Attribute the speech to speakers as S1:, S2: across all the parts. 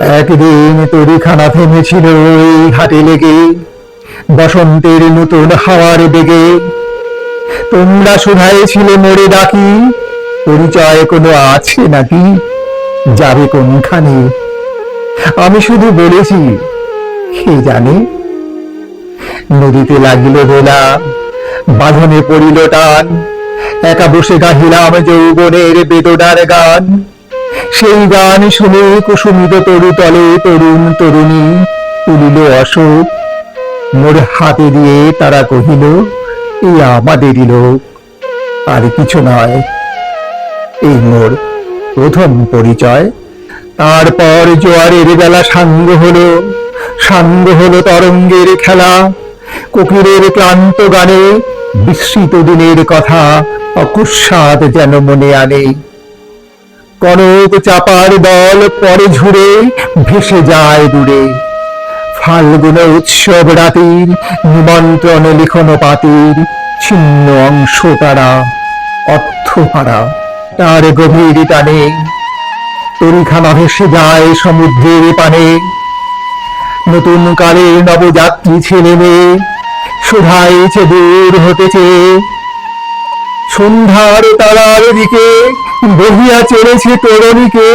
S1: একদিন তরিখানা থেমেছিল ওই ঘাটে লেগে। বসন্তের নতুন হাওয়ার বেগে। তোমরা শুধাই ছিলে মরে ডাকি। পরিচয় কোনো আছে নাকি? যাবে কোনখানে? আমি শুধু বলেছি, কে জানে? নদীতে লাগিল দোলা বাঁধনে পড়িল টান। একা বসে গাহিলাম যৌবনের বেদনার গান। সেই গান শুনে কুসুমিত তরু তলে তরুণ তরুণী তুলিল অশোক। মোর হাতে দিয়ে তারা কহিল এই আমাদেরই লোক। আর কিছু নয়। এই মোর প্রথম পরিচয়। তারপর জোয়ারের বেলা সাঙ্গ হলো। সাঙ্গ হলো তরঙ্গের খেলা। কোকিলের ক্লান্ত গানে বিস্মৃত দিনের কথা অকুস্বাদ যেন মনে আনে। কনক চাপার দল পরে ঝুড়ে ভেসে যায় দূরে। ফাল্গুন উৎসব রাতির, নিমন্ত্রণ লিখন পাতির ছিন্ন অংশ তারা অর্থহারা তার গভীর টানে। তরিখানা ভেসে যায় সমুদ্রের পানে। নতুন কালের নবযাত্রী ছেলে মেয়ে শোধাইছে দূর হতেছে। সন্ধ্যার তারার দিকে বহিয়া চলেছে তরুণীকে।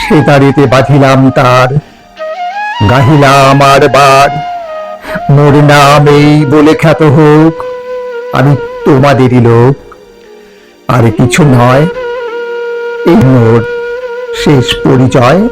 S1: সে দাঁড়িতে বাঁধিলাম তার, গাহিলাম আর বার। মোর নাম এই বলে খ্যাত হোক, আমি তোমাদেরই লোক। আর কিছু নয়, এই মোর শেষ পরিচয়।